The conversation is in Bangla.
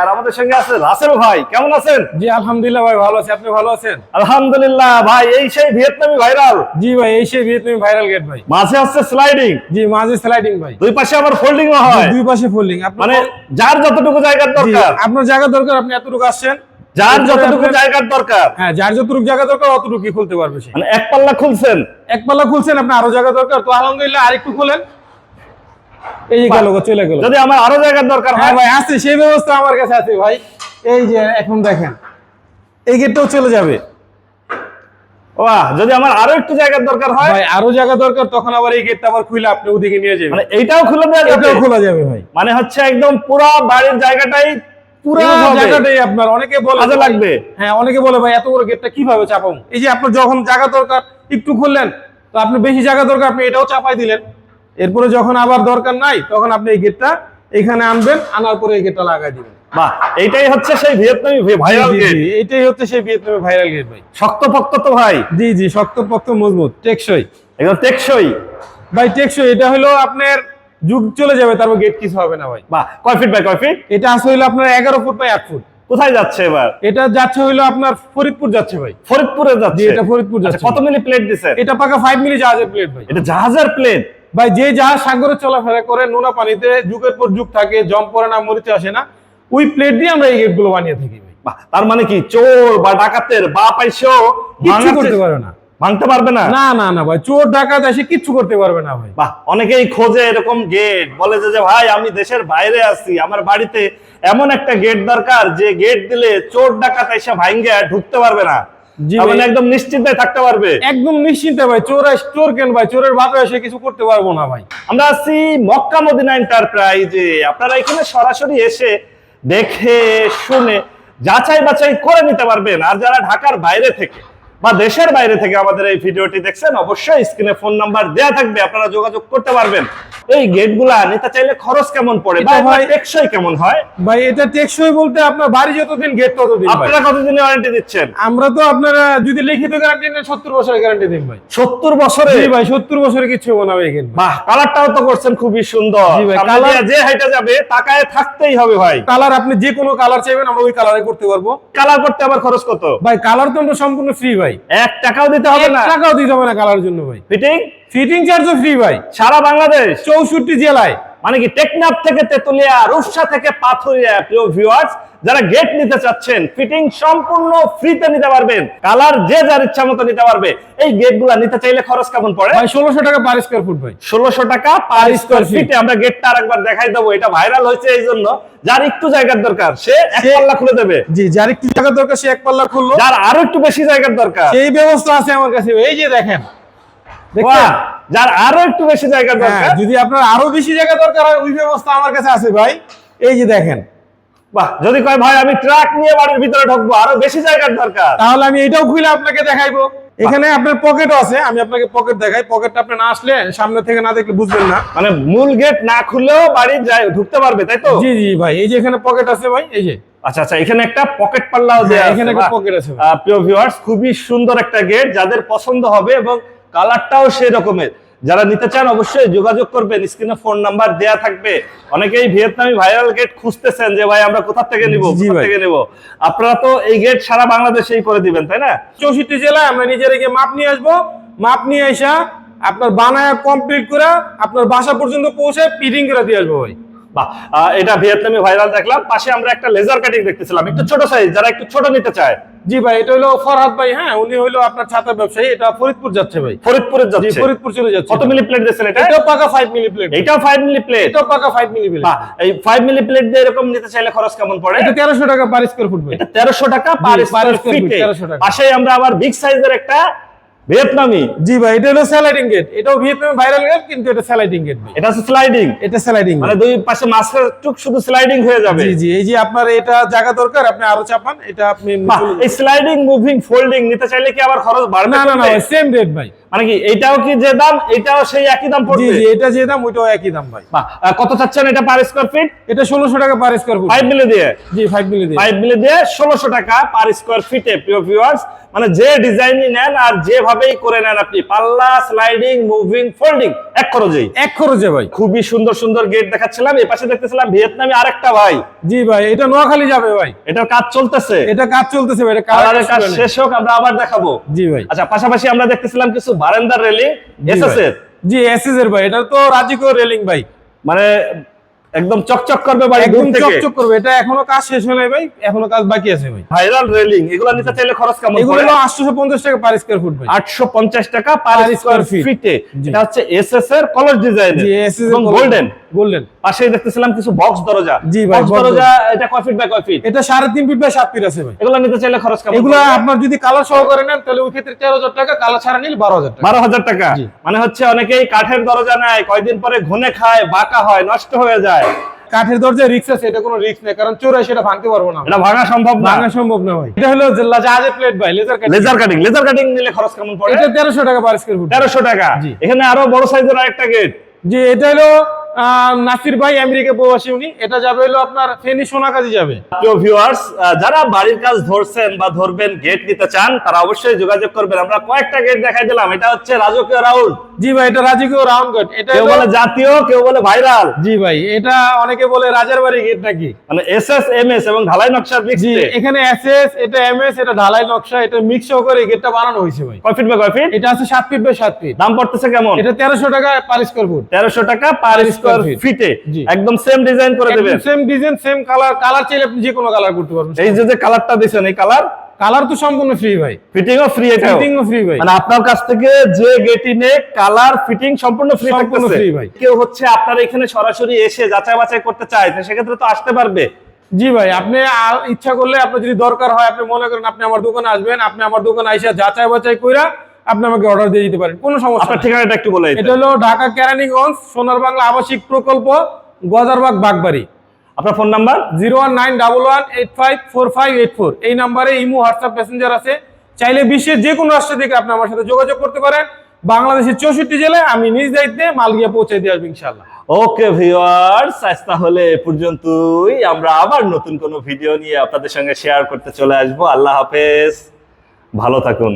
আর আমাদের সঙ্গে আছে রাসেল ভাই কেমন আছেন? জি আলহামদুলিল্লাহ ভাই ভালো আছি। আপনি ভালো আছেন? আলহামদুলিল্লাহ ভাই এই সেই ভিয়েতনামি ভাইরাল। জি ভাই এই সে ভিয়েতনামি ভাইরাল গেট ভাই। মাঝে আছে স্লাইডিং জি মাঝে স্লাইডিং ভাই। দুই পাশে আবার ফোল্ডিং হয়। দুই পাশে ফোল্ডিং মানে যার যতটুকু জায়গার দরকার। আপনার জায়গা দরকার আপনি এতটুকু আসছেন। যার যতটুকু জায়গার দরকার। হ্যাঁ যার যতটুকু জায়গা দরকার অতটুকুই খুলতে পারবে মানে এক পাল্লা খুলছেন। এক পাল্লা খুলছেন আপনি আরও জায়গা দরকার। তো আলহামদুলিল্লাহ আরেকটু খোলেন। এই চলে গেল। যদি আমার আরও জায়গার দরকার হ্যাঁ হয় ভাই আছে সেই ব্যবস্থা আমার কাছে আছে ভাই। এই যে এখন দেখেন এই গেটটাও চলে যাবে। বাহ যদি আমার আরও একটু জায়গার দরকার হয় ভাই আরও জায়গা দরকার তখন আবার এই গেটটা আবার খুলে আপনি ওদিকে নিয়ে যাবেন। মানে এইটাও খুলে দেওয়া যাবে? এটাও খোলা যাবে ভাই। মানে হচ্ছে একদম পুরো বাড়ির জায়গাটাই পুরো জায়গাটাই আপনার অনেকে বলে কাজে লাগবে। হ্যাঁ অনেকে বলে ভাই এত বড় গেটটা কীভাবে চাপাবো? এই যে আপনার যখন জায়গা দরকার একটু খুললেন তো আপনি বেশি জায়গা দরকার আপনি এটাও চাপাই দিলেন। এরপরে যখন আবার দরকার নাই তখন আপনি এই গেটটা এখানে আনবেন আনার পরে এই গেটটা লাগাই দিবেন। বাহ এইটাই হচ্ছে সেই ভিয়েতনামি ভাইরাল গেট হচ্ছে সেই ভাইরাল গেট ভাই। তো ভাই। জি জি মজবুত টেকসই। একদম টেকসই। ভাই টেকসই এটা হলো আপনার যুগ চলে যাবে তারপর গেট কিছু হবে না ভাই। বাহ কয় ফিট বাই কয় ফিট এটা আপনার এগারো ফুট বাই আট ফুট। কোথায় যাচ্ছে এবার? এটা যাচ্ছে হইল আপনার ফরিদপুর যাচ্ছে ভাই। ফরিদপুরে যাচ্ছে? এটা ফরিদপুর আচ্ছা, যাচ্ছে। কত মিলি প্লেট দিছেন এটা পাকা ফাইভ মিলি জাহাজের প্লেট ভাই। এটা জাহাজের প্লেট ভাই যে জাহাজ সাগরে চলাফেরা করে নোনা পানিতে যুগের পর যুগ থাকে জম পড়ে না মরিতে আসে না ওই প্লেট দিয়ে আমরা এই গেটগুলো বানিয়ে থাকি তার মানে কি চোর বা ডাকাতের বা পাইছো কিচ্ছু করতে পারবে না। ভাঙতে পারবে না? না না না ভাই চোর ডাকাত এসে কিচ্ছু করতে পারবে না ভাই। বাহ অনেকেই খোঁজে এরকম গেট বলে যে যে ভাই আমি দেশের বাইরে আছি আমার বাড়িতে এমন একটা গেট দরকার যে গেট দিলে চোর ডাকাত এসে ভাঙ্গে ঢুকতে পারবে না। মানে একদম নিশ্চিন্তে থাকতে পারবে। একদম নিশ্চিন্তে ভাই চোর চোর কেন ভাই? চোরের বাপে এসে কিছু করতে পারব না ভাই। আমরা আছি মক্কা মদিনা এন্টারপ্রাইজে আপনারা এখানে সরাসরি এসে দেখে শুনে যাচাই বাছাই করে নিতে পারবেন। আর যারা ঢাকার বাইরে থেকে বা দেশের বাইরে থেকে আমাদের এই ভিডিওটি দেখছেন অবশ্যই স্ক্রিনে ফোন নাম্বার দেয়া থাকবে আপনারা যোগাযোগ করতে পারবেন। এই গেটগুলা নিতে চাইলে খরচ কেমন পড়ে? বা ভাই- টেকসই কেমন হয়? ভাই এটা টেকসই বলতে আপনার বাড়ি যতদিন গেট ততদিন আপনারা কতদিনে ওয়ারেন্টি দিচ্ছেন? আমরা তো আপনারা যদি লিখিত গ্যারান্টি নেন সত্তর বছরের গ্যারান্টি দিন ভাই। সত্তর বছরে? জি ভাই সত্তর বছরে কিছু ভাই এখানে। বাহ কালারটাও তো করছেন খুবই সুন্দর। সামনে যে হাইটা যাবে তাকায় থাকতেই হবে ভাই। কালার আপনি যে কোনো কালার চাইবেন আমরা ওই কালারে করতে পারব। কালার করতে আবার খরচ কত? ভাই কালার তো আমরা সম্পূর্ণ ফ্রি ভাই। এক টাকাও দিতে হবে না। টাকাও দিতে হবে না কালার জন্য ভাই। ফিটিং ফিটিং চার্জও ফ্রি ভাই। সারা বাংলাদেশ। চৌষট্টি জেলায়। মানে কি টেকনাফ থেকে তেতুলিয়া রূপসা থেকে পাথুরিয়া প্রিয় ভিউয়ার্স যারা গেট নিতে চাচ্ছেন ফিটিং সম্পূর্ণ ফ্রিতে নিতে পারবেন কালার যে যার ইচ্ছা মতো নিতে পারবে এই গেটগুলা নিতে চাইলে খরচ কেমন পড়ে? ভাই ষোলোশো টাকা পার স্কোয়ার ফুট ভাই। ষোলোশো টাকা পার স্কোয়ার ফিটে আমরা গেটটা আরেকবার দেখাই দেবো এটা ভাইরাল হয়েছে এই জন্য। যার একটু জায়গার দরকার সে এক পাল্লা খুলে দেবে। জি যার একটু জায়গা দরকার সে এক পাল্লা খুললো। যার আরও একটু বেশি জায়গার দরকার। সেই ব্যবস্থা আছে আমার কাছে এই যে দেখেন। যার আরও একটু বেশি জায়গার হ্যাঁ, দরকার যদি আপনার আরও বেশি জায়গা দরকার হয় ওই ব্যবস্থা আমার কাছে আছে ভাই। এই যে দেখেন। বাহ যদি কয় ভাই আমি ট্রাক নিয়ে বাড়ির ভিতরে ঢুকবো আরও বেশি জায়গার দরকার। তাহলে আমি এটাও খুলে আপনাকে দেখাইবো। এখানে আপনার পকেটও আছে আমি আপনাকে পকেট দেখাই। পকেটটা আপনি না আসলে সামনে থেকে না দেখলে বুঝবেন না। মানে মূল গেট না খুললেও বাড়ি যায় ঢুকতে পারবে তাই তো? জি জি ভাই এই যে এখানে পকেট আছে ভাই এই যে। আচ্ছা আচ্ছা এখানে একটা পকেট পাল্লাও দেয়া হ্যাঁ, আছে, এখানে একটা পকেট আছে। প্রিয় ভিউয়ার্স খুবই সুন্দর একটা গেট যাদের পছন্দ হবে এবং কালারটাও সেই রকমের যারা নিতে চান অবশ্যই যোগাযোগ করবেন স্ক্রিনে ফোন নাম্বার দেয়া থাকবে। অনেকেই ভিয়েতনামি ভাইরাল গেট খুঁজতেছেন যে ভাই আমরা কোথা থেকে নিব? জি কোথা ভাই। থেকে নিব? আপনারা তো এই গেট সারা বাংলাদেশেই করে দিবেন তাই না? চৌষট্টি জেলায় আমরা নিজেরা গিয়ে মাপ নিয়ে আসব। মাপ নিয়ে আসা আপনার বানায় কমপ্লিট করে আপনার বাসা পর্যন্ত পৌঁছে পিটিং করে দিয়ে আসব ভাই। বাহ এটা ভিয়েতনামি ভাইরাল দেখলাম। পাশে আমরা একটা লেজার কাটিং দেখতেছিলাম একটু ছোট সাইজ যারা একটু ছোট নিতে চায়। জি ভাই এটা হলো ফরহাদ ভাই হ্যাঁ উনি হলো আপনার ছাতা ব্যবসায়ী এটা ফরিদপুর যাচ্ছে ভাই। ফরিদপুরে জি যাচ্ছে। ফরিদপুর চলে যাচ্ছে। কত মিলি প্লেট দিচ্ছেন এটা? এটাও পাকা ফাইভ মিলি প্লেট এটাও ফাইভ মিলি প্লেট এটাও পাকা ফাইভ মিলি প্লেট এই ফাইভ মিলি প্লেট দিয়ে এরকম নিতে চাইলে খরচ কেমন পড়ে? এটা তেরোশো টাকা পার স্কোয়ার ফুট ভাই। এটা তেরোশো টাকা পার স্কোয়ার ফিটে 1300 টাকা। পাশে আমরা আবার বিগ সাইজের একটা ভিয়েতনামি? জি ভাই এটা হলো স্যালাইডিং গেট এটাও ভিয়েতনামে ভাইরাল গেট কিন্তু এটা স্যালাইডিং গেট এটা হচ্ছে স্লাইডিং এটা স্যালাইডিং মানে দুই পাশে মাছের টুক শুধু স্লাইডিং হয়ে যাবে। জি জি এই যে আপনার এটা জায়গা দরকার আপনি আরও চাপান এটা আপনি এই স্লাইডিং মুভিং ফোল্ডিং নিতে চাইলে কি আবার খরচ বাড়বে না না না সেম রেট ভাই। মানে কি এটাও কি যে দাম এটাও সেই একই দাম পড়বে? জি এটা যে দাম ওইটাও একই দাম ভাই। কত চাচ্ছেন এটা পার স্কোয়ার ফিট এটা ষোলোশো টাকা পার স্কোয়ার ফুট ফাইভ মিলে দিয়ে? জি ফাইভ মিলি দিয়ে। ফাইভ মিলে দিয়ে ষোলোশো টাকা পার স্কোয়ার ফিটে প্রিয় ভিউয়ার্স মানে যে ডিজাইনই নেন আর যেভাবেই করে নেন আপনি পাল্লা স্লাইডিং মুভিং ফোল্ডিং এক খরচেই। এক খরচে ভাই। খুবই সুন্দর সুন্দর গেট দেখাচ্ছিলাম এই পাশে দেখতেছিলাম ভিয়েতনামি আরেকটা ভাই। জি ভাই এটা নোয়াখালী যাবে ভাই। এটার কাজ চলতেছে। এটা কাজ চলতেছে ভাই এটা কালারের কাজ শেষ হোক আমরা আবার দেখাবো। জি ভাই। আচ্ছা পাশাপাশি আমরা দেখতেছিলাম কিছু বারান্দার রেলিং এসএস এর। জি এসএস এর ভাই এটা তো রাজিকো রেলিং ভাই। মানে একদম চকচক করবে বাড়ি একদম চকচক করবে। এটা এখনও কাজ শেষ হয় নাই ভাই। এখনও কাজ বাকি আছে ভাই। ভাইরাল রেলিং এগুলো নিতে চাইলে খরচ কেমন এগুলো পড়ে হলো আটশোশো পঞ্চাশ টাকা পার স্কয়ার ফুট ভাই। আটশো পঞ্চাশ টাকা পার স্কয়ার। ফিটে। এটা হচ্ছে এসএস এর কলার ডিজাইন এবং গোল্ডেন গোল্ডেন পাশেই দেখতেছিলাম কিছু বক্স দরজা। জি ভাই, দরজা। এটা কয় ফিট বাই কয় ফিট এটা সাড়ে তিন ফিট বাই ফিট আছে ভাই। এগুলো নিতে চাইলে খরচ কেমন? এগুলো আপনার যদি কালার সহকারে নেন তাহলে ওই ক্ষেত্রে তেরো হাজার টাকা কালার ছাড়া নিলে বারো হাজার টাকা। বারো হাজার টাকা? মানে হচ্ছে অনেকেই কাঠের দরজা নেয় কয়দিন পরে ঘুনে খায় বাঁকা হয় নষ্ট হয়ে যায়। কাঠের দরজায় রিক্স আছে এটা কোনো রিক্স নেই কারণ চোরাই সেটা ভাঙতে পারব না। এটা ভাঙা সম্ভব না। ভাঙা সম্ভব না ভাই। এটা হলো জাহাজের প্লেট ভাই laser cut laser cutting laser cutting নিলে খরচ কেমন পড়ে? এটা তেরোশো টাকা পার স্কোয়ার ফুট তেরোশো টাকা। এখানে আরও বড় সাইজের আরেকটা গেট যে এটা হলো নাসির ভাই আমেরিকা প্রবাসী উনি। এটা যাবে হলো আপনার ফেনী সোনাকাজি যাবে। যারা বাড়ির কাজ ধরছেন বা ধরবেন গেট নিতে চান, তারা অবশ্যই যোগাযোগ করবেন। আমরা কয়েকটা গেট দেখাই দিলাম। এটা হচ্ছে রাজকীয় রাউন্ড জি ভাই এটা রাজকীয় রাউন্ড গেট এটা কেউ বলে জাতীয় কেউ বলে ভাইরাল। জি ভাই এটা অনেকে বলে রাজার বাড়ি গেট নাকি? মানে এস এস এম এস এবং ঢালাই নকশার জি এখানে এসএস এটা এমএস এটা ঢালাই নকশা এটা মিক্স করে গেটটা বানানো হয়েছে ভাই। কয় ফিট বাই কয় ফিট এটা আছে সাত ফিট বাই সাত ফিট দাম পড়তেছে কেমন? এটা তেরোশো টাকা পার স্কোয়ার ফুট তেরোশো টাকা পার স্কোয়ার। ফিটে। একদম সেম ডিজাইন করে দেবেন। Same design same colour colour চাইলে আপনি যে কোনো কালার করতে পারবেন। এই যে যে কালারটা দিছেন এই কালার কালার তো সম্পূর্ণ ফ্রি ভাই। ফিটিংও ফ্রি এটাও। ফিটিংও ফ্রি ভাই। মানে আপনার কাছ থেকে যে গেটি নে কালার ফিটিং সম্পূর্ণ ফ্রি সম্পূর্ণ free ভাই। কেউ হচ্ছে আপনার এখানে সরাসরি এসে যাচাই বাছাই করতে চায় সেক্ষেত্রে তো আসতে পারবে। জি ভাই আপনি ইচ্ছা করলে আপনার যদি দরকার হয় আপনি মনে করেন আপনি আমার দোকানে আসবেন আপনি আমার দোকানে আইসা যাচাই বাছাই কইরা আপনি আমাকে অর্ডার দিয়ে দিতে পারেন কোনো সমস্যা আপনার ঠিকানাটা একটু বলে এটা হলো ঢাকা কেরানীগঞ্জ সোনার বাংলা আবাসিক প্রকল্প গজারবাগ বাগবাড়ি। আপনার phone number? Zero one nine double one eight five four five eight four. এই নাম্বারে ইমো হোয়াটসঅ্যাপ প্যাসেঞ্জার আছে। চাইলে বিশ্বের যে কোনো রাষ্ট্র থেকে আপনি আমার সাথে যোগাযোগ করতে পারেন। বাংলাদেশের চৌষট্টি জেলায় আমি নিজ দায়িত্বে মাল গিয়ে পৌঁছে দিয়ে আসব ইনশাল্লাহ ওকে ভিউয়ার্স আজ তাহলে এ পর্যন্তই। আমরা আবার নতুন কোনো ভিডিও নিয়ে আপনাদের সঙ্গে শেয়ার করতে চলে আসব। আল্লাহ হাফেজ। ভালো থাকুন।